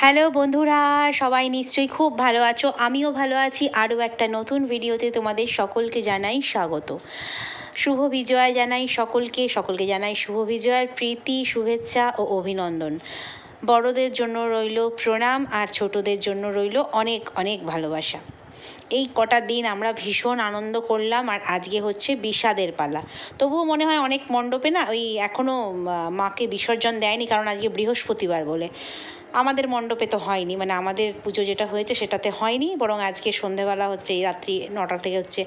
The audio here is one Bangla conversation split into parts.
হ্যালো বন্ধুরা, সবাই নিশ্চয়ই খুব ভালো আছো, আমিও ভালো আছি, আরও একটা নতুন ভিডিওতে তোমাদের সকলকে জানাই স্বাগত। শুভ বিজয় জানাই সকলকে সকলকে জানাই শুভ বিজয়ের প্রীতি, শুভেচ্ছা ও অভিনন্দন। বড়দের জন্য রইল প্রণাম আর ছোটদের জন্য রইল অনেক অনেক ভালোবাসা। এই কটা দিন আমরা ভীষণ আনন্দ করলাম আর আজকে হচ্ছে বিষাদের পালা। তবুও মনে হয় অনেক মণ্ডপে না ওই এখনও মাকে বিসর্জন দেয়নি কারণ আজকে বৃহস্পতিবার বলে। আমাদের মণ্ডপে তো হয়নি মানে আমাদের পুজো যেটা হয়েছে সেটাতে হয়নি, বরং আজকে সন্ধেবেলা হচ্ছে এই রাত্রি নটা থেকে হচ্ছে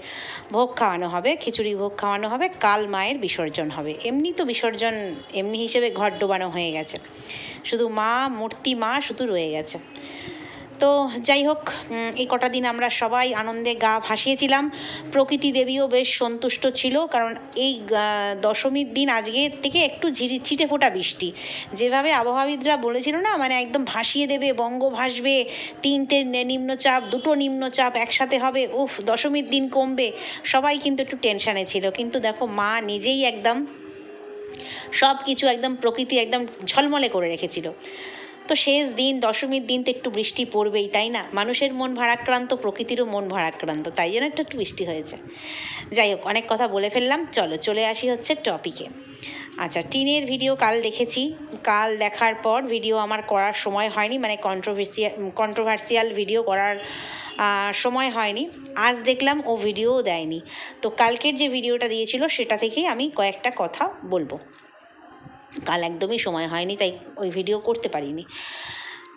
ভোগ খাওয়ানো হবে, খিচুড়ি ভোগ খাওয়ানো হবে, কাল মায়ের বিসর্জন হবে। এমনি তো বিসর্জন এমনি হিসেবে ঘর ডোবানো হয়ে গেছে। শুধু মা, মূর্তি, মা শুধু রয়ে গেছে। তো যাই হোক এই কটা দিন আমরা সবাই আনন্দে গা ভাসিয়েছিলাম। প্রকৃতি দেবীও বেশ সন্তুষ্ট ছিল, কারণ এই দশমীর দিন আজকে থেকে একটু ঝিরি, ছিটে ফোটা বৃষ্টি। যেভাবে আবহাওয়াবিদরা বলেছিল না মানে একদম ভাসিয়ে দেবে, বঙ্গ ভাসবে, তিনটে নিম্নচাপ, দুটো নিম্নচাপ একসাথে হবে, উফ, দশমীর দিন কমবে। সবাই কিন্তু একটু টেনশানে ছিল, কিন্তু দেখো মা নিজেই একদম সব কিছু একদম প্রকৃতি একদম ঝলমলে করে রেখেছিল। তো শেষ দিন, দশমীর দিন তো একটু বৃষ্টি পড়বেই, তাই না? মানুষের মন ভারাক্রান্ত, প্রকৃতিরও মন ভারাক্রান্ত, তাই জন্য একটু একটু বৃষ্টি হয়েছে। যাই হোক, অনেক কথা বলে ফেললাম, চলো চলে আসি হচ্ছে টপিকে আচ্ছা টিনের ভিডিও কাল দেখেছি। কাল দেখার পর ভিডিও আমার করার সময় হয়নি মানে কন্ট্রোভার্সিয়াল কন্ট্রোভার্সিয়াল ভিডিও করার সময় হয়নি। আজ দেখলাম ও ভিডিওও দেয়নি। তো কালকের যে ভিডিওটা দিয়েছিল, সেটা থেকেই আমি কয়েকটা কথা বলব। কাল একদমই সময় হয়নি তাই ওই ভিডিও করতে পারিনি।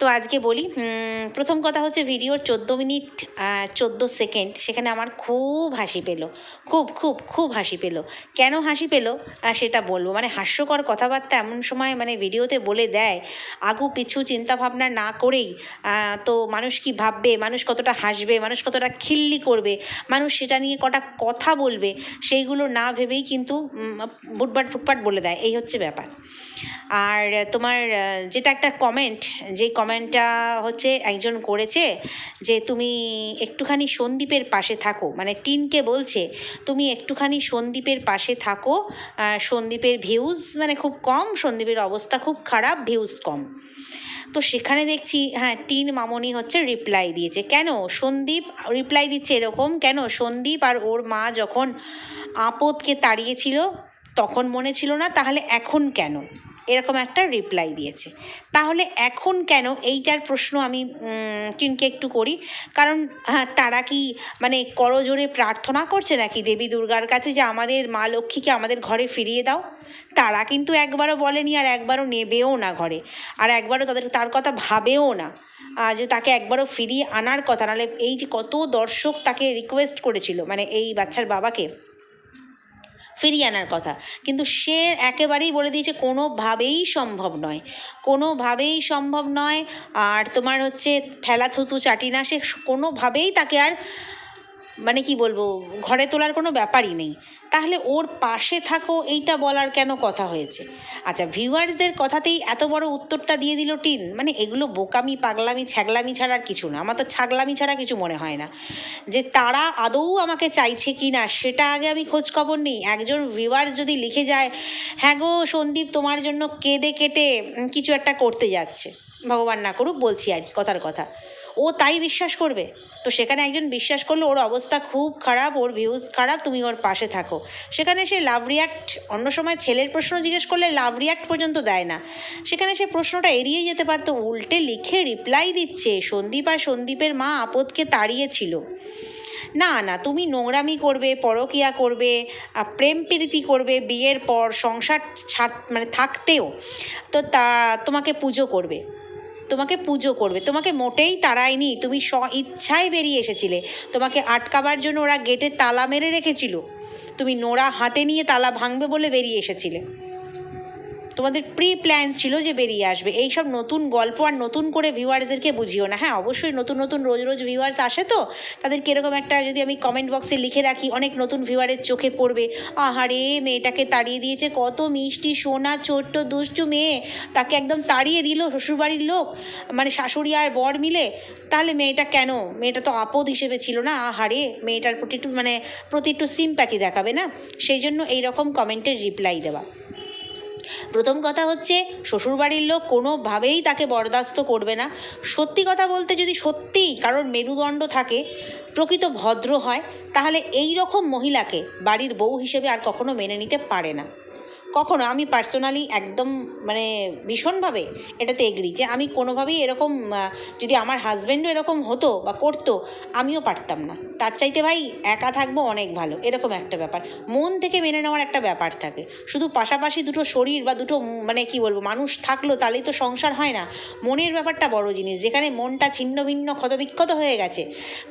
তো আজকে বলি প্রথম কথা হচ্ছে ভিডিওর চোদ্দ মিনিট চোদ্দ সেকেন্ড সেখানে আমার খুব হাসি পেল, খুব খুব খুব হাসি পেল। কেন হাসি পেল? সেটা বলব। মানে হাস্যকর কথাবার্তা এমন সময় মানে ভিডিওতে বলে দেয়, আগু পিছু চিন্তা ভাবনা না করেই তো মানুষ কি ভাববে? মানুষ কতটা হাসবে? মানুষ কতটা খিল্লি করবে? মানুষ সেটা নিয়ে কটা কথা বলবে? সেইগুলো না ভেবেই কিন্তু বুটবাট ফুটপাট বলে দেয়। এই হচ্ছে ব্যাপার। আর তোমার যেটা একটা কমেন্ট যে কমেন্টটা হচ্ছে একজন করেছে যে, তুমি একটুখানি সন্দীপের পাশে থাকো। মানে টিনকে বলছে, তুমি একটুখানি সন্দীপের পাশে থাকো সন্দীপের ভিউজ মানে খুব কম, সন্দীপের অবস্থা খুব খারাপ ভিউজ কম। তো সেখানে দেখছি হ্যাঁ টিন মামনি হচ্ছে রিপ্লাই দিয়েছে। কেন? সন্দীপ রিপ্লাই দিচ্ছে এরকম? কেন? সন্দীপ আর ওর মা যখন আপদকে তাড়িয়েছিল তখন মনে ছিল না, তাহলে এখন কেন? এরকম একটা রিপ্লাই দিয়েছে। তাহলে এখন কেন? এইটার প্রশ্ন আমি টিনকে একটু করি। কারণ হ্যাঁ তারা কি মানে করজোরে প্রার্থনা করছে নাকি দেবী দুর্গার কাছে যে আমাদের মা লক্ষ্মীকে আমাদের ঘরে ফিরিয়ে দাও? তারা কিন্তু একবারও বলেনি আর একবারও নেবেও না ঘরে। আর একবারও তাদের, তার কথা ভাবেও না যে তাকে একবারও ফিরিয়ে আনার কথা। নাহলে এই যে কত দর্শক তাকে রিকোয়েস্ট করেছিল মানে এই বাচ্চার বাবাকে। ফিরিয়ে আনার কথা। কিন্তু সে একেবারেই বলে দিয়েছে, কোনোভাবেই সম্ভব নয়। কোনোভাবেই সম্ভব নয়। আর তোমার হচ্ছে ফেলা থুতু চাটি না, সে কোনোভাবেই তাকে আর মানে কি বলব, ঘরে তোলার কোনো ব্যাপারই নেই। তাহলে ওর পাশে থাকো, এইটা বলার কেন কথা হয়েছে? আচ্ছা ভিউয়ার্সদের কথাতেই এত বড় উত্তরটা দিয়ে দিল টিন। মানে এগুলো বোকামি, পাগলামি, ছ্যাগলামি ছাড়া আর কিছু না। আমার তো ছাগলামি ছাড়া কিছু মনে হয় না। যে তারা আদৌ আমাকে চাইছে কি না, সেটা আগে আমি খোঁজ খবর নিই। একজন ভিউয়ার্স যদি লিখে যায় হ্যাঁ গো সন্দীপ, তোমার জন্য কেঁদে কেটে কিছু একটা করতে যাচ্ছে। ভগবান না করুক, বলছি আর কি, কথার কথা। ও তাই বিশ্বাস করবে। তো সেখানে একজন বিশ্বাস করল, ওর অবস্থা খুব খারাপ, ওর ভিউজ খারাপ, তুমি ওর পাশে থাকো। সেখানে সে লাভ রিয়াক্ট অন্য সময় ছেলের প্রশ্ন জিজ্ঞেস করলে লাভ রিয়াক্ট পর্যন্ত দেয় না। সেখানে সে প্রশ্নটা এড়িয়ে যেতে পারতো, উল্টে লিখে রিপ্লাই দিচ্ছে, সন্দীপ আর সন্দীপের মা আপদকে তাড়িয়েছিল। না না, তুমি নোংরামি করবে, পরকিয়া করবে প্রেম প্রীতি করবে, বিয়ের পর সংসার ছাড় মানে থাকতেও, তো তা তোমাকে পুজো করবে। তোমাকে পুজো করবে। তোমাকে মোটেই তাড়ায়নি। তুমি স্ব ইচ্ছায় বেরিয়ে এসেছিলে। তোমাকে আটকাবার জন্য ওরা গেটে তালা মেরে রেখেছিল। তুমি নোড়া হাতে নিয়ে তালা ভাঙবে বলে বেরিয়ে এসেছিলে। তোমাদের প্রি প্ল্যান ছিল যে বেরিয়ে আসবে। এই সব নতুন গল্প আর নতুন করে ভিউয়ার্সদেরকে বুঝিও না। হ্যাঁ অবশ্যই নতুন নতুন রোজ রোজ ভিউয়ার্স আসে তো। তাদের কীরকম একটা যদি আমি কমেন্ট বক্সে লিখে রাখি, অনেক নতুন ভিউয়ারের চোখে পড়বে। আহারে, মেয়েটাকে তাড়িয়ে দিয়েছে কত মিষ্টি সোনা, ছোট্ট দুষ্টু মেয়ে। তাকে একদম তাড়িয়ে দিল শ্বশুরবাড়ির লোক মানে শাশুড়ি আর বর মিলে। তাহলে মেয়েটা কেন? মেয়েটা তো আপদ হিসেবে ছিল না। আহারে, মেয়েটার প্রতি একটু মানে প্রতি একটু সিম্প্যাথি দেখাবে না। সেই জন্য এইরকম কমেন্টের রিপ্লাই দেওয়া। প্রথম কথা হচ্ছে, শ্বশুরবাড়ির লোক কোনোভাবেই তাকে বরদাস্ত করবে না। সত্যি কথা বলতে যদি সত্যিই কারোর মেরুদণ্ড থাকে, প্রকৃত ভদ্র হয়, তাহলে এই রকম মহিলাকে বাড়ির বউ হিসেবে আর কখনো মেনে নিতে পারে না। কখনো, আমি পার্সোনালি একদম মানে ভীষণভাবে এটাতে এগ্রি যে আমি কোনোভাবেই এরকম যদি আমার হাজব্যান্ডও এরকম হতো বা করতো, আমিও পারতাম না। তার চাইতে ভাই একা থাকব অনেক ভালো, এরকম একটা ব্যাপার। মন থেকে মেনে নেওয়ার একটা ব্যাপার থাকে। শুধু পাশাপাশি দুটো শরীর বা দুটো মানে কি বলব, মানুষ থাকল তাহলেই তো সংসার হয় না। মনের ব্যাপারটা বড় জিনিস, যেখানে মনটা ছিন্ন ভিন্ন ক্ষতবিক্ষত হয়ে গেছে।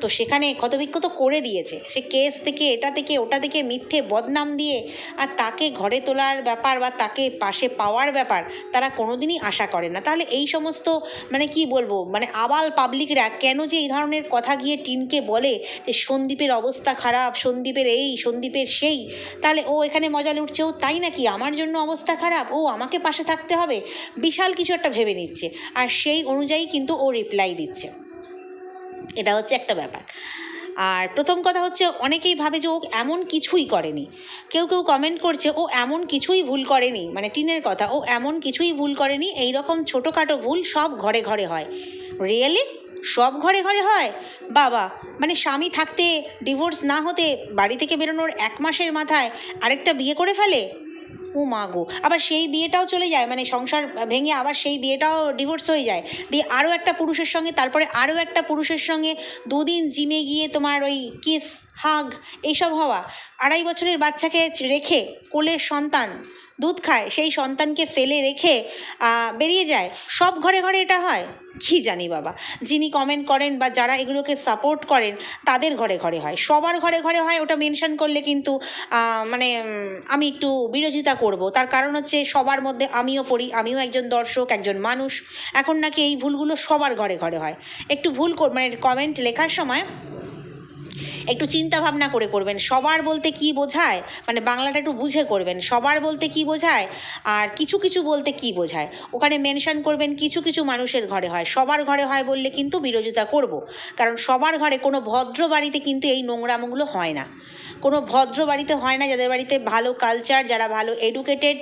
তো সেখানে ক্ষতবিক্ষত করে দিয়েছে। সে কেস থেকে, এটা থেকে, ওটা থেকে মিথ্যে বদনাম দিয়ে আর তাকে ঘরে তোলার ব্যাপার বা তাকে পাশে পাওয়ার ব্যাপার তারা কোনোদিনই আশা করে না। তাহলে এই সমস্ত মানে কি বলব মানে আবাল পাবলিকরা কেন যে এই ধরনের কথা গিয়ে টিনকে বলে যে সন্দীপের অবস্থা খারাপ, সন্দীপের এই, সন্দীপের সেই, তাহলে ও এখানে মজা লুটছে, ও তাই নাকি? আমার জন্য অবস্থা খারাপ, ও আমাকে পাশে থাকতে হবে? বিশাল কিছু একটা ভেবে নিচ্ছে। আর সেই অনুযায়ী কিন্তু ও রিপ্লাই দিচ্ছে। এটা হচ্ছে একটা ব্যাপার। আর প্রথম কথা হচ্ছে অনেকেই ভাবে যে ও এমন কিছুই করেনি। কেউ কেউ কমেন্ট করছে, ও এমন কিছুই ভুল করেনি। মানে টিনের কথা, ও এমন কিছুই ভুল করেনি এই রকম ছোটোখাটো ভুল সব ঘরে ঘরে হয়। রিয়েলি সব ঘরে ঘরে হয়? বাবা মানে স্বামী থাকতে ডিভোর্স না হতে, বাড়ি থেকে বেরোনোর এক মাসের মাথায় আরেকটা বিয়ে করে ফেলে? ও মা গো। আবার সেই বিয়েটাও চলে যায় মানে সংসার ভেঙে আবার সেই বিয়েটাও ডিভোর্স হয়ে যায়। দিয়ে আরও একটা পুরুষের সঙ্গে, তারপরে আরও একটা পুরুষের সঙ্গে দুদিন জিমে গিয়ে তোমার ওই কিস হাগ এইসব হওয়া। আড়াই বছরের বাচ্চাকে রেখে কোলের সন্তান। দুধ খায়, সেই সন্তানকে ফেলে রেখে বেরিয়ে যায়। সব ঘরে ঘরে এটা হয়। কি জানি বাবা। যিনি কমেন্ট করেন বা যারা এগুলোকে সাপোর্ট করেন, তাদের ঘরে ঘরে হয়। সবার ঘরে ঘরে হয়, ওটা মেনশন করলে কিন্তু মানে আমি একটু বিরোধিতা করব। তার কারণ হচ্ছে সবার মধ্যে আমিও পড়ি, আমিও একজন দর্শক, একজন মানুষ। এখন নাকি এই ভুলগুলো সবার ঘরে ঘরে হয়। একটু ভুল মানে কমেন্ট লেখার সময় একটু চিন্তা ভাবনা করে করবেন। সবার বলতে কি বোঝায়? মানে বাংলাটা একটু বুঝে করবেন। সবার বলতে কি বোঝায়? আর কিছু কিছু বলতে কি বোঝায়? ওখানে মেনশন করবেন কিছু কিছু মানুষের ঘরে হয়। সবার ঘরে হয় বললে কিন্তু বিরোধিতা করব। কারণ সবার ঘরে কোনো ভদ্র বাড়িতে কিন্তু এই নোংরামোগুলো হয় না। কোনো ভদ্র বাড়িতে হয় না যাদের বাড়িতে ভালো কালচার যারা ভালো এডুকেটেড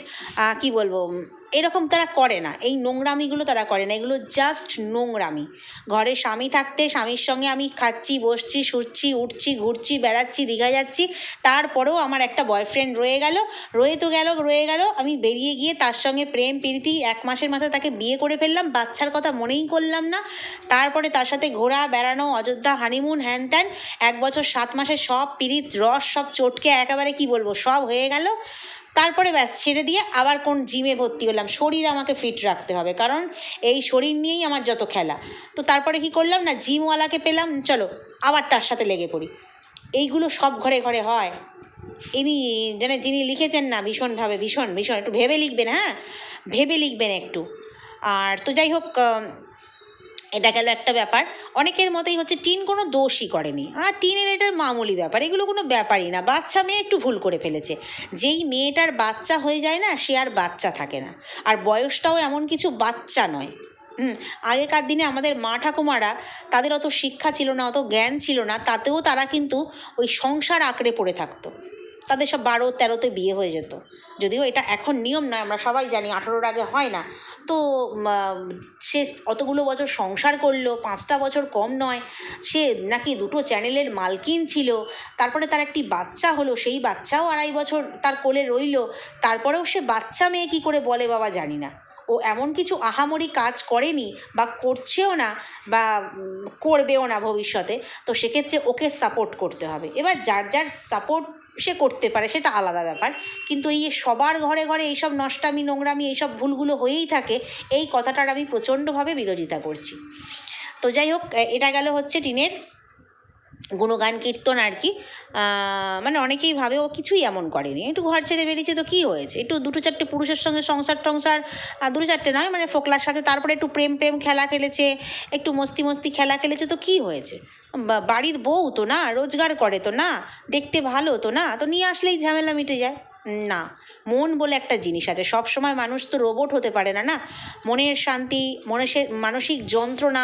কি বলব এরকম তারা করে না। এই নোংরামিগুলো তারা করে না। এগুলো জাস্ট নোংরামি। ঘরে স্বামী থাকতে স্বামীর সঙ্গে আমি খাচ্ছি, বসছি, শুচ্ছি, উঠছি, ঘুরছি, বেড়াচ্ছি, দীঘা যাচ্ছি, তারপরেও আমার একটা বয়ফ্রেন্ড রয়ে গেল। রয়ে তো গেল, রয়ে গেল। আমি বেরিয়ে গিয়ে তার সঙ্গে প্রেম, প্রীতি, এক মাসের মাথায় তাকে বিয়ে করে ফেললাম। বাচ্চার কথা মনেই করলাম না। তারপরে তার সাথে ঘোরা, বেড়ানো, অযোধ্যা হানিমুন হ্যান ত্যান, এক বছর, সাত মাসে সব পিরিত, রস, সব চটকে, একেবারে কি বলব, সব হয়ে গেল। তারপরে ব্যাস, ছেড়ে দিয়ে আবার কোন জিমে ভর্তি হলাম। শরীর আমাকে ফিট রাখতে হবে, কারণ এই শরীর নিয়েই আমার যত খেলা। তো তারপরে কি করলাম না, জিমওয়ালাকে পেলাম, চলো আবার তার সাথে লেগে পড়ি। এইগুলো সব ঘরে ঘরে হয়। ইনি, যেন যিনি লিখেছেন না ভীষণভাবে ভীষণ ভীষণ, একটু ভেবে লিখবেন হ্যাঁ? ভেবে লিখবেন একটু। আর তো যাই হোক এটা গেল একটা ব্যাপার। অনেকের মতেই হচ্ছে টিন কোনো দোষই করেনি। আর টিনের এটার মামুলি ব্যাপার, এগুলো কোনো ব্যাপারই না। বাচ্চা মেয়ে একটু ভুল করে ফেলেছে। যেই মেয়েটার বাচ্চা হয়ে যায় না, সে আর বাচ্চা থাকে না। আর বয়সটাও এমন কিছু বাচ্চা নয়। হুম, আগেকার দিনে আমাদের মা ঠাকুমারা তাদের অত শিক্ষা ছিল না, অত জ্ঞান ছিল না, তাতেও তারা কিন্তু ওই সংসার আঁকড়ে পড়ে থাকতো। তাদের সব বারো তেরোতে বিয়ে হয়ে যেত। যদিও এটা এখন নিয়ম নয়, আমরা সবাই জানি আঠারোর আগে হয় না। তো সে অতগুলো বছর সংসার করল, পাঁচটা বছর কম নয়। সে নাকি দুটো চ্যানেলের মালকিন ছিল। তারপরে তার একটি বাচ্চা হলো, সেই বাচ্চাও আড়াই বছর তার কোলে রইল। তারপরেও সে বাচ্চা মেয়ে কী করে বলে বাবা জানি না। ও এমন কিছু আহামরি কাজ করেনি বা করছেও না বা করবেও না ভবিষ্যতে। তো সেক্ষেত্রে ওকে সাপোর্ট করতে হবে। এবার যার যার সাপোর্ট সে করতে পারে, সেটা আলাদা ব্যাপার। কিন্তু এই সবার ঘরে ঘরে এইসব নষ্টামি, নোংরামি, এইসব ভুলগুলো হয়েই থাকে, এই কথাটার আমি প্রচণ্ডভাবে বিরোধিতা করছি। তো যাই হোক এটা গেল হচ্ছে টিনের গুণগান, কীর্তন আর কি মানে অনেকেই ভাবে ও কিছুই এমন করেনি। একটু ঘর ছেড়ে বেরিয়েছে তো কী হয়েছে? একটু দুটো চারটে পুরুষের সঙ্গে সংসার টংসার দুটো চারটে নয় মানে ফোকলার সাথে তারপরে একটু প্রেম প্রেম খেলা খেলেছে, একটু মস্তি মস্তি খেলা খেলেছে তো কী হয়েছে? বাড়ির বউ তো না, রোজগার করে তো না, দেখতে ভালো তো না, তো নিয়ে আসলেই ঝামেলা মিটে যায়। না, মন বলে একটা জিনিস আছে সব সময় মানুষ তো রোবট হতে পারে না না? মনের শান্তি মনসের মানসিক যন্ত্রণা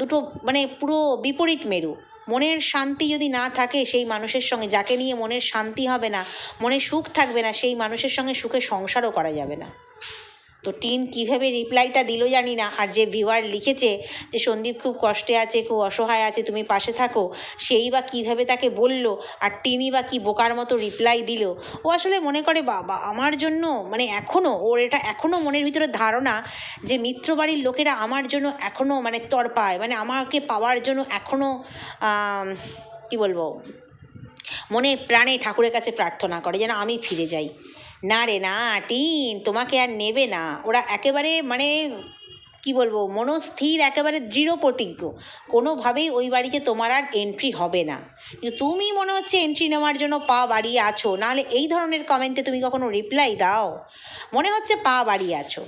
দুটো মানে পুরো বিপরীত মেরু। মনের শান্তি যদি না থাকে, সেই মানুষের সঙ্গে, যাকে নিয়ে মনের শান্তি হবে না, মনে সুখ থাকবে না, সেই মানুষের সঙ্গে সুখে সংসারও করা যাবে না। তো টিন কীভাবে রিপ্লাইটা দিল জানি না। আর যে ভিউয়ার লিখেছে যে সন্দীপ খুব কষ্টে আছে, খুব অসহায় আছে, তুমি পাশে থাকো। সেই বা কীভাবে তাকে বলল আর টিনই বা কী বোকার মতো রিপ্লাই দিল। ও আসলে মনে করে, বাবা, আমার জন্য মানে এখনও ওর এটা এখনও মনের ভিতরে ধারণা যে মিত্র বাড়ির লোকেরা আমার জন্য এখনও মানে তরপায় মানে আমাকে পাওয়ার জন্য এখনও কী বলব? মনে প্রাণে ঠাকুরের কাছে প্রার্থনা করে যেন আমি ফিরে যাই। না রে, না, টিন, তোমাকে আর নেবে না। ওরা একেবারে মানে কি বলব, মনস্থির, একেবারে দৃঢ় প্রতিজ্ঞ। কোনোভাবেই ওই বাড়িতে তোমার আর এন্ট্রি হবে না। কিন্তু তুমি মনে হচ্ছে এন্ট্রি নেওয়ার জন্য পা বাড়িয়ে আছো। নাহলে এই ধরনের কমেন্টে তুমি কখনো রিপ্লাই দাও? মনে হচ্ছে পা বাড়িয়ে আছো।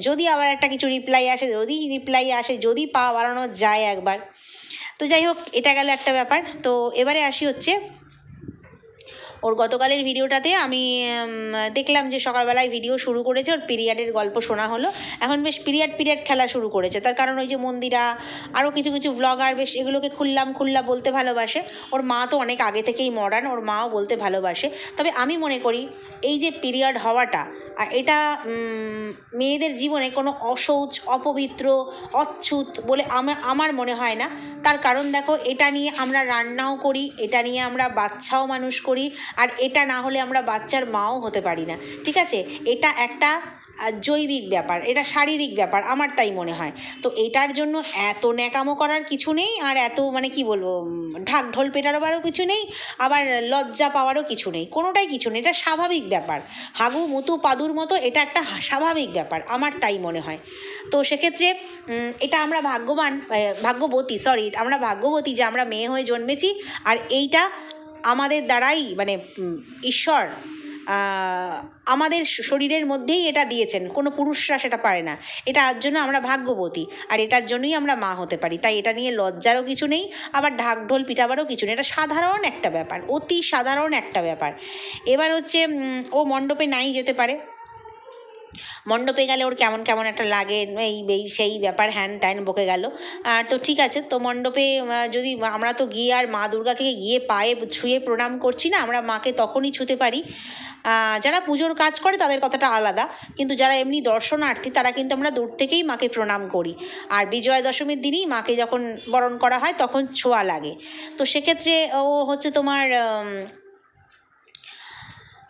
যদি আবার একটা কিছু রিপ্লাই আসে, যদি রিপ্লাই আসে, যদি পা বাড়ানো যায় একবার। তো যাই হোক, এটা গেল একটা ব্যাপার। তো এবারে আসি হচ্ছে ওর গতকালের ভিডিওটাতে আমি দেখলাম যে সকালবেলায় ভিডিও শুরু করেছে, ওর পিরিয়ডের গল্প শোনা হলো। এখন বেশ পিরিয়ড পিরিয়ড খেলা শুরু করেছে। তার কারণ ওই যে মন্দিরা আরও কিছু কিছু ব্লগার বেশ এগুলোকে খুললাম খুল্লা বলতে ভালোবাসে। ওর মা তো অনেক আগে থেকেই মডার্ন ওর মাও বলতে ভালোবাসে। তবে আমি মনে করি, এই যে পিরিয়ড হওয়াটা আর এটা মেয়েদের জীবনে কোনো অসৌচ, অপবিত্র, অচ্ছুত বলে আমার আমার মনে হয় না। তার কারণ দেখো, এটা নিয়ে আমরা রান্নাও করি, এটা নিয়ে আমরা বাচ্চাও মানুষ করি, আর এটা না হলে আমরা বাচ্চার মাও হতে পারি না। ঠিক আছে? এটা একটা জৈবিক ব্যাপার, এটা শারীরিক ব্যাপার, আমার তাই মনে হয়। তো এটার জন্য এত ন্যাকামো করার কিছু নেই, আর এত মানে কি বলব ঢাক ঢোল পেটারবারও কিছু নেই, আবার লজ্জা পাওয়ারও কিছু নেই, কোনোটাই কিছু নেই, এটা স্বাভাবিক ব্যাপার। হাগু, মুতু, পাদুর মতো এটা একটা স্বাভাবিক ব্যাপার, আমার তাই মনে হয়। তো সেক্ষেত্রে এটা আমরা ভাগ্যবান ভাগ্যবতী সরি আমরা ভাগ্যবতী যে আমরা মেয়ে হয়ে জন্মেছি, আর এইটা আমাদের দ্বারাই মানে ঈশ্বর আমাদের শরীরের মধ্যেই এটা দিয়েছেন। কোনো পুরুষরা সেটা পারে না। এটার জন্য আমরা ভাগ্যবতী। আর এটার জন্যই আমরা মা হতে পারি। তাই এটা নিয়ে লজ্জারও কিছু নেই, আবার ঢাকঢোল পিটাবারও কিছু নেই। এটা সাধারণ একটা ব্যাপার, অতি সাধারণ একটা ব্যাপার। এবার হচ্ছে ও মণ্ডপে নাই যেতে পারে। মণ্ডপে গেলে ওর কেমন কেমন একটা লাগে, এই এই সেই ব্যাপার, হ্যান ত্যান বকে গেল। আর তো ঠিক আছে, তো মণ্ডপে যদি আমরা তো গিয়ে আর মা দুর্গাকে গিয়ে পায়ে ছুঁয়ে প্রণাম করছি না, আমরা মাকে তখনই ছুঁতে পারি। যারা পুজোর কাজ করে তাদের কথাটা আলাদা, কিন্তু যারা এমনি দর্শনার্থী তারা কিন্তু আমরা দূর থেকেই মাকে প্রণাম করি। আর বিজয়া দশমীর দিনই মাকে যখন বরণ করা হয় তখন ছোঁয়া লাগে। তো সেক্ষেত্রে ও হচ্ছে তোমার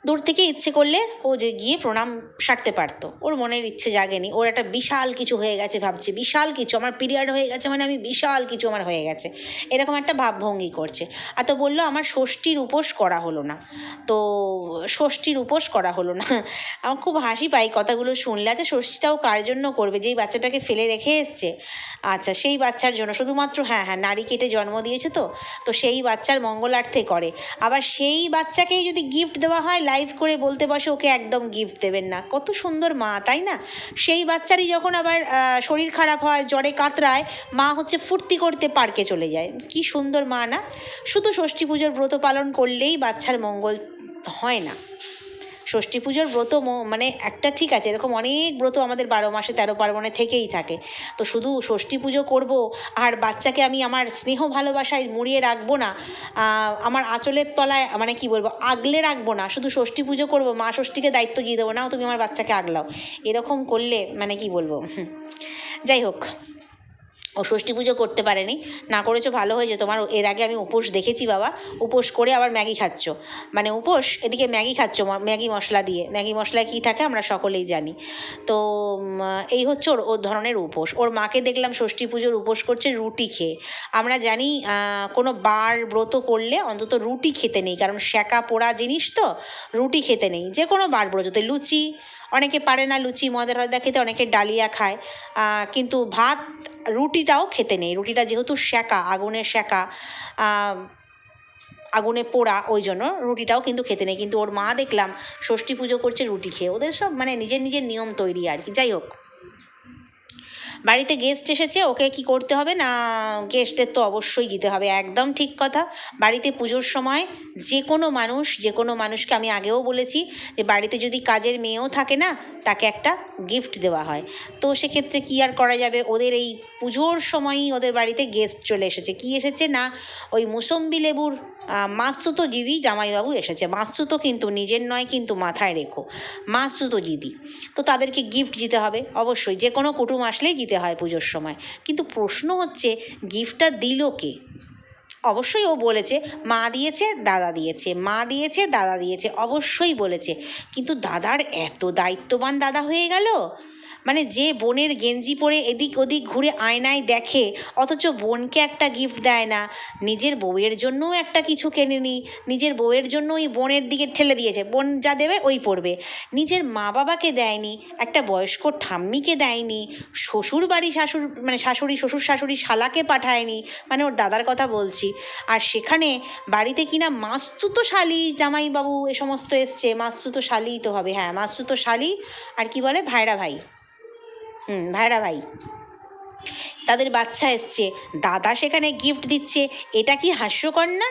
দূর থেকে ইচ্ছে করলে ও যে গিয়ে প্রণাম সারতে পারতো। ওর মনের ইচ্ছে জাগেনি। ওর একটা বিশাল কিছু হয়ে গেছে ভাবছে। বিশাল কিছু। আমার পিরিয়ড হয়ে গেছে মানে আমি বিশাল কিছু আমার হয়ে গেছে। এরকম একটা ভাবভঙ্গি করছে। আর তো বলল, আমার ষষ্ঠীর উপোস করা হলো না। তো ষষ্ঠীর উপোস করা হলো না। আমার খুব হাসি পাই কথাগুলো শুনলে। আচ্ছা ষষ্ঠীটাও কার জন্য করবে? যেই বাচ্চাটাকে ফেলে রেখে এসছে? আচ্ছা সেই বাচ্চার জন্য। শুধুমাত্র হ্যাঁ হ্যাঁ নারী কেটে জন্ম দিয়েছে তো? তো সেই বাচ্চার মঙ্গলার্থে করে। আবার সেই বাচ্চাকেই যদি গিফট দেওয়া হয় লাইভ করে বলতে বসে ওকে একদম গিফট দেবেন না। কত সুন্দর মা, তাই না? সেই বাচ্চারই যখন আবার শরীর খারাপ হয়, জ্বরে কাতরায়, মা হচ্ছে ফুর্তি করতে পার্কে চলে যায়। কি সুন্দর মা না? শুধু ষষ্ঠী পুজোর ব্রত পালন করলেই বাচ্চার মঙ্গল হয় না। ষষ্ঠী পুজোর ব্রত মানে একটা ঠিক আছে, এরকম অনেক ব্রত আমাদের বারো মাসে তেরো পার্বণে থেকেই থাকে। তো শুধু ষষ্ঠী পুজো করব আর বাচ্চাকে আমি আমার স্নেহ ভালোবাসায় মুড়িয়ে রাখব না আমার আঁচলের তলায় মানে কি বলব, আগলে রাখব না, শুধু ষষ্ঠী পুজো করব, মা ষষ্ঠীকে দায়িত্ব দিয়ে দেবো, নাও তুমি আমার বাচ্চাকে আগলাও। এরকম করলে মানে কি বলব যাই হোক। ও ষষ্ঠী পুজো করতে পারেনি। না করেছ ভালো হয়েছে। তোমার এর আগে আমি উপোস দেখেছি বাবা। উপোস করে আবার ম্যাগি খাচ্ছ। মানে উপোস, এদিকে ম্যাগি খাচ্ছ ম্যাগি মশলা দিয়ে। ম্যাগি মশলায় কী থাকে আমরা সকলেই জানি। তো এই হচ্ছে ওর ওর ধরনের উপোস। ওর মাকে দেখলাম ষষ্ঠী পুজোর উপোস করছে রুটি খেয়ে। আমরা জানি কোনো বার ব্রত করলে অন্তত রুটি খেতে নেই। কারণ শ্যাকা পোড়া জিনিস তো, রুটি খেতে নেই। যে কোনো বার ব্রততে লুচি অনেকে পারে না লুচি, মদের হরদা খেতে, অনেকে ডালিয়া খায়। কিন্তু ভাত রুটিটাও খেতে নেই। রুটিটা যেহেতু শেঁকা, আগুনের শেঁকা আগুনে পোড়া, ওই জন্য রুটিটাও কিন্তু খেতে নেই। কিন্তু ওর মা দেখলাম ষষ্ঠী পুজো করছে রুটি খেয়ে। ওদের সব মানে নিজের নিজের নিয়ম তৈরি আর কি। যাই হোক। বাড়িতে গেস্ট এসেছে, ওকে কি করতে হবে? না গেস্টের তো অবশ্যই দিতে হবে, একদম ঠিক কথা। বাড়িতে পুজোর সময় যে কোনো মানুষ যে কোনো মানুষকে আমি আগেও বলেছি যে বাড়িতে যদি কাজের মেয়েও থাকে না, তাকে একটা গিফট দেওয়া হয়। তো সেক্ষেত্রে কী আর করা যাবে? ওদের এই পুজোর সময়ই ওদের বাড়িতে গেস্ট চলে এসেছে। কি এসেছে না? ওই মুসম্বি লেবুর মাসুতো দিদি জামাইবাবু এসেছে। মাসুতো কিন্তু নিজের নয়, কিন্তু মাথায় রেখো। মাসুতো দিদি তো তাদেরকে গিফট দিতে হবে, অবশ্যই। যে কোনো কুটুম আসলেই দিতে হয় পুজোর সময়। কিন্তু প্রশ্ন হচ্ছে গিফটটা দিল কে? অবশ্যই ও বলেছে, মা দিয়েছে, দাদা দিয়েছে। মা দিয়েছে, দাদা দিয়েছে, অবশ্যই বলেছে। কিন্তু দাদার এত দায়িত্ববান দাদা হয়ে গেল। মানে যে বোনের গেঞ্জি পরে এদিক ওদিক ঘুরে আয়নায় দেখে, অথচ বোনকে একটা গিফট দেয় না। নিজের বউয়ের জন্যও একটা কিছু কেনেনি। নিজের বউয়ের জন্য ওই বোনের দিকে ঠেলে দিয়েছে। বোন যা দেবে ওই পড়বে নিজের মা বাবাকে দেয়নি, একটা বয়স্ক ঠাম্মিকে দেয়নি শ্বশুর বাড়ি শাশুর মানে শাশুড়ি, শ্বশুর শাশুড়ি শালাকে পাঠায়নি মানে ওর দাদার কথা বলছি। আর সেখানে বাড়িতে কিনা মাস্তুতো শালি জামাইবাবু এ সমস্ত এসছে। মাস্তুতো শালিই তো হবে হ্যাঁ মাস্তুতো শালি আর কি বলে, ভাইরা ভাই। হুম, ভাইরা ভাই। তাদের বাচ্চা এসছে। দাদা সেখানে গিফট দিচ্ছে। এটা কি হাস্যকর না?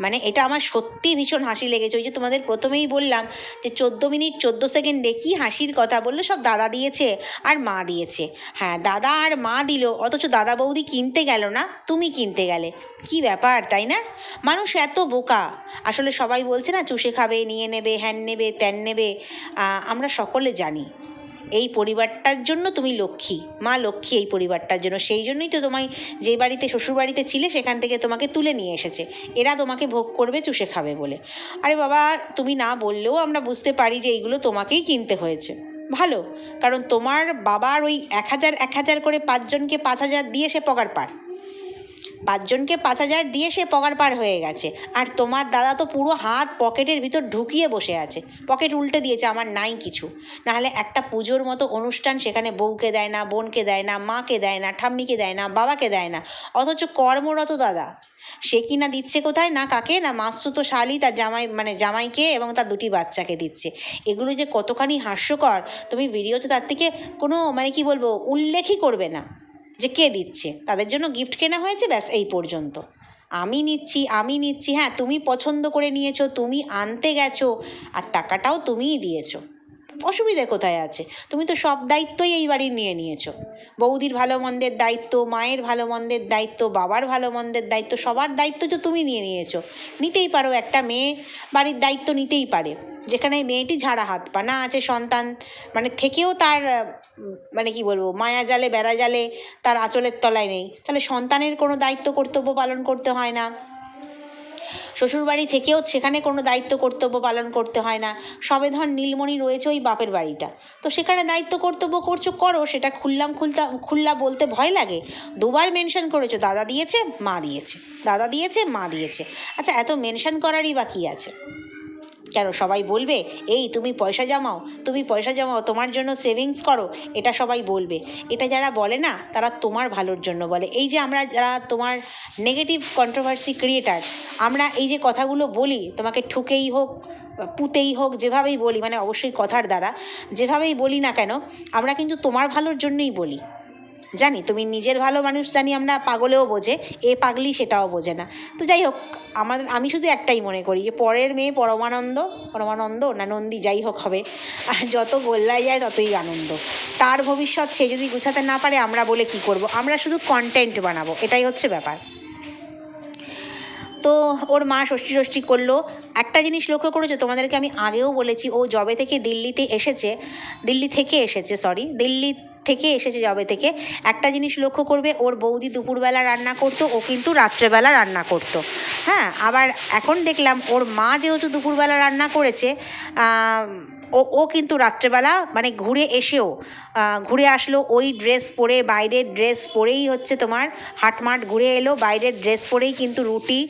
মানে এটা আমার সত্যি ভীষণ হাসি লেগেছে। ওই যে তোমাদের প্রথমেই বললাম যে চোদ্দ মিনিট, চোদ্দ সেকেন্ডে কি হাসির কথা বলল? সব দাদা দিয়েছে আর মা দিয়েছে। হ্যাঁ দাদা আর মা দিল। অথচ দাদা বৌদি কিনতে গেল না। তুমি কিনতে গেলে। কি ব্যাপার, তাই না? মানুষ এত বোকা। আসলে সবাই বলছে না, চুষে খাবে, নিয়ে নেবে, হ্যান নেবে, ত্যান নেবে। আমরা সকলে জানি। এই পরিবারটার জন্য তুমি লক্ষ্মী। মা লক্ষ্মী এই পরিবারটার জন্য। সেই জন্যই তো তোমায় যে বাড়িতে শ্বশুর বাড়িতে ছিলে, সেখান থেকে তোমাকে তুলে নিয়ে এসেছে। এরা তোমাকে ভোগ করবে, চুষে খাবে বলে। আরে বাবা, তুমি না বললেও আমরা বুঝতে পারি যে এইগুলো তোমাকেই কিনতে হয়েছে। ভালো, কারণ তোমার বাবার ওই এক হাজার এক হাজার করে পাঁচজনকে পাঁচ হাজার দিয়ে সে পকার পার পাঁচজনকে পাঁচ হাজার দিয়ে সে পগার পার হয়ে গেছে। আর তোমার দাদা তো পুরো হাত পকেটের ভিতর ঢুকিয়ে বসে আছে। পকেট উল্টে দিয়েছে, আমার নাই কিছু। নাহলে একটা পুজোর মতো অনুষ্ঠান সেখানে বউকে দেয় না, বোনকে দেয় না, মাকে দেয় না, ঠাম্মিকে দেয় না, বাবাকে দেয় না। অথচ কর্মরত দাদা। সে কি না দিচ্ছে কোথায় না কাকে? না মাসুতো শালি, তার জামাই মানে জামাইকে এবং তার দুটি বাচ্চাকে দিচ্ছে। এগুলো যে কতখানি হাস্যকর! তুমি ভিডিওতে তার থেকে কোনো মানে কি বলব, উল্লেখই করবে না। যে কে দিচ্ছে? তাদের জন্য গিফট কেনা হয়েছে, ব্যাস এই পর্যন্ত। আমি নিচ্ছি আমি নিচ্ছি হ্যাঁ তুমি পছন্দ করে নিয়েছো, তুমি আনতে গেছো, আর টাকাটাও তুমিই দিয়েছ। অসুবিধে কোথায় আছে? তুমি তো সব দায়িত্বই এই বাড়ির নিয়ে নিয়েছো। বৌদির ভালো মন্দের দায়িত্ব, মায়ের ভালো মন্দের দায়িত্ব, বাবার ভালো মন্দের দায়িত্ব, সবার দায়িত্ব তো তুমি নিয়ে নিয়েছো। নিতেই পারো, একটা মেয়ে বাড়ির দায়িত্ব নিতেই পারে। যেখানে মেয়েটি ঝাড়া হাত পা, না আছে সন্তান মানে থেকেও তার মানে কি বলব, মায়া জালে, বেড়া জালে তার আঁচলের তলায় নেই। তাহলে সন্তানের কোনো দায়িত্ব, কর্তব্য পালন করতে হয় না। শ্বশুরবাড়ি থেকেও সেখানে কোনো দায়িত্ব কর্তব্য পালন করতে হয় না। সবে ধর নীলমণি রয়েছে ওই বাপের বাড়িটা। তো সেখানে দায়িত্ব কর্তব্য করছ, করো, সেটা খুললাম খুলতা, খুললা বলতে ভয় লাগে। দুবার মেনশন করেছ, দাদা দিয়েছে, মা দিয়েছে। দাদা দিয়েছে, মা দিয়েছে। আচ্ছা এত মেনশন করারই বা কী আছে? কেন? সবাই বলবে, এই, তুমি পয়সা জমাও, তুমি পয়সা জমাও, তোমার জন্য সেভিংস করো। এটা সবাই বলবে। এটা যারা বলে না, তারা তোমার ভালোর জন্য বলে। এই যে আমরা যারা তোমার নেগেটিভ কন্ট্রোভার্সি ক্রিয়েটার আমরা এই যে কথাগুলো বলি, তোমাকে ঠুকেই হোক, পুতেই হোক, যেভাবেই বলি মানে অবশ্যই কথার দ্বারা, যেভাবেই বলি না কেন, আমরা কিন্তু তোমার ভালোর জন্যই বলি। জানি, তুমি নিজের ভালো মানুষ জানি আমরা পাগলেও বোঝে, এ পাগলি সেটাও বোঝে না। তো যাই হোক আমাদের আমি শুধু একটাই মনে করি যে পরের মেয়ে পরমানন্দ পরমানন্দ না নন্দী, যাই হোক হবে, আর যত গোল্লায় যায় ততই আনন্দ। তার ভবিষ্যৎ সে যদি গুছাতে না পারে, আমরা বলে কি করব? আমরা শুধু কন্টেন্ট বানাবো, এটাই হচ্ছে ব্যাপার। তো ওর মা ষষ্ঠী ষষ্ঠী করল। একটা জিনিস লক্ষ্য করেছ? তোমাদেরকে আমি আগেও বলেছি, ও জবে থেকে দিল্লিতে এসেছে, দিল্লি থেকে এসেছে সরি দিল্লি থেকে এসেছে জবে থেকে। একটা জিনিস লক্ষ্য করবে, ওর বৌদি দুপুরবেলা রান্না করতো, ও কিন্তু রাত্রেবেলা রান্না করতো। হ্যাঁ আবার এখন দেখলাম ওর মা যেহেতু দুপুরবেলা রান্না করেছে ও ও কিন্তু রাত্রেবেলা মানে ঘুরে এসেও ঘুরে আসলো, ওই ড্রেস পরে, বাইরের ড্রেস পরেই হচ্ছে তোমার হাটমাট ঘুরে এলো, বাইরের ড্রেস পরেই কিন্তু রুটি,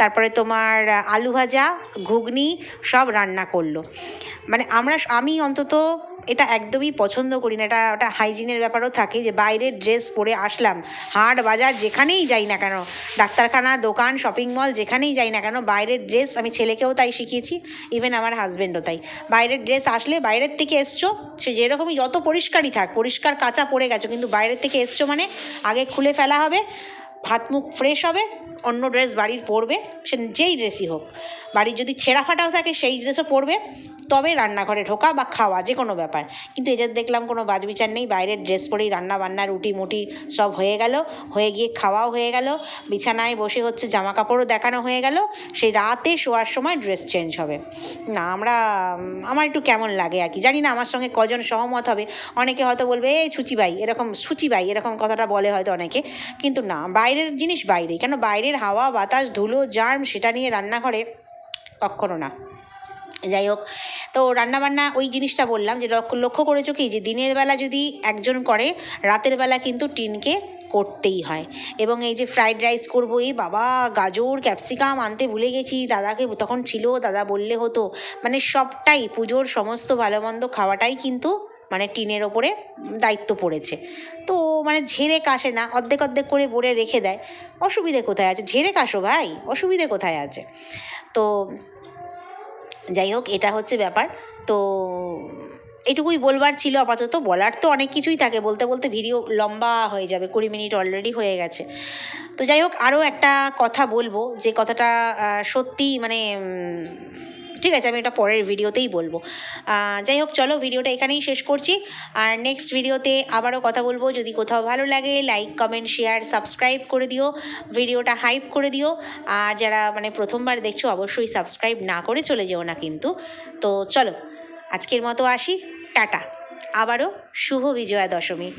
তারপরে তোমার আলু ভাজা, ঘুগনি সব রান্না করল। মানে আমরা, আমি অন্তত এটা একদমই পছন্দ করি না। এটা, ওটা হাইজিনের ব্যাপারও থাকে যে বাইরের ড্রেস পরে আসলাম। হাট, বাজার যেখানেই যাই না কেন, ডাক্তারখানা, দোকান শপিং মল যেখানেই যাই না কেন, বাইরের ড্রেস আমি ছেলেকেও তাই শিখিয়েছি ইভেন আমার হাজব্যান্ডও তাই। বাইরের ড্রেস আসলে বাইরের থেকে এসছো, সে যেরকমই যত পরিষ্কারই থাক, পরিষ্কার কাঁচা পড়ে গেছো, কিন্তু বাইরের থেকে এসছো মানে আগে খুলে ফেলা হবে, হাত মুখ ফ্রেশ হবে অন্য ড্রেস বাড়ির পরবে, সে যেই ড্রেসই হোক। বাড়ির যদি ছেঁড়া ফাটাও থাকে, সেই ড্রেসও পরবে, তবে রান্নাঘরে ঢোকা বা খাওয়া, যে কোনো ব্যাপার। কিন্তু এদের দেখলাম কোনো বাজবিচার নেই, বাইরের ড্রেস পরেই রান্না বান্না রুটি মুটি সব হয়ে গেল, হয়ে গিয়ে খাওয়াও হয়ে গেল, বিছানায় বসে হচ্ছে জামা কাপড়ও দেখানো হয়ে গেল, সেই রাতে শোয়ার সময় ড্রেস চেঞ্জ হবে। না, আমরা আমার একটু কেমন লাগে আর কি। জানি না, আমার সঙ্গে কজন সহমত হবে। অনেকে হয়তো বলবে, এই সুচিবাই, এরকম সুচি সুচিবাই, এরকম কথাটা বলে হয়তো অনেকে। কিন্তু না, বাইরের জিনিস বাইরেই। কেন? বাইরের হাওয়া, বাতাস, ধুলো, জার্ম সেটা নিয়ে রান্নাঘরে কখনো না। যাই হোক, তো রান্নাবান্না ওই জিনিসটা বললাম যে লক্ষ্য করেছ কি যে দিনের বেলা যদি একজন করে, রাতের বেলা কিন্তু টিনকে করতেই হয়। এবং এই যে ফ্রাইড রাইস করব এই বাবা, গাজর, ক্যাপসিকাম আনতে ভুলে গেছি, দাদাকে তখন ছিল, দাদা বললে হতো। মানে সবটাই পুজোর সমস্ত ভালো মন্দ খাওয়াটাই কিন্তু মানে টিনের ওপরে দায়িত্ব পড়েছে। তো মানে ঝেড়ে কাশে না, অর্ধেক অর্ধেক করে বলে রেখে দেয়। অসুবিধে কোথায় আছে? ঝেড়ে কাশো ভাই? অসুবিধে কোথায় আছে? তো যাই হোক, এটা হচ্ছে ব্যাপার। তো এটুকুই বলবার ছিল আপাতত। বলার তো অনেক কিছুই থাকে। বলতে বলতে ভিডিও লম্বা হয়ে যাবে, কুড়ি মিনিট অলরেডি হয়ে গেছে। তো যাই হোক, আরও একটা কথা বলব। যে কথাটা সত্যি মানে ঠিক আছে, আমি এটা পরের ভিডিওতেই বলব। যাই হোক, চলো ভিডিওটা এখানেই শেষ করছি। আর নেক্সট ভিডিওতে আবারও কথা বলব। যদি কোথাও ভালো লাগে লাইক কমেন্ট শেয়ার সাবস্ক্রাইব করে দিও। ভিডিওটা হাইপ করে দিও। আর যারা মানে প্রথমবার দেখছ, অবশ্যই সাবস্ক্রাইব না করে চলে যেও না কিন্তু। তো চলো, আজকের মতো আসি। টাটা। আবারও শুভ বিজয়া দশমী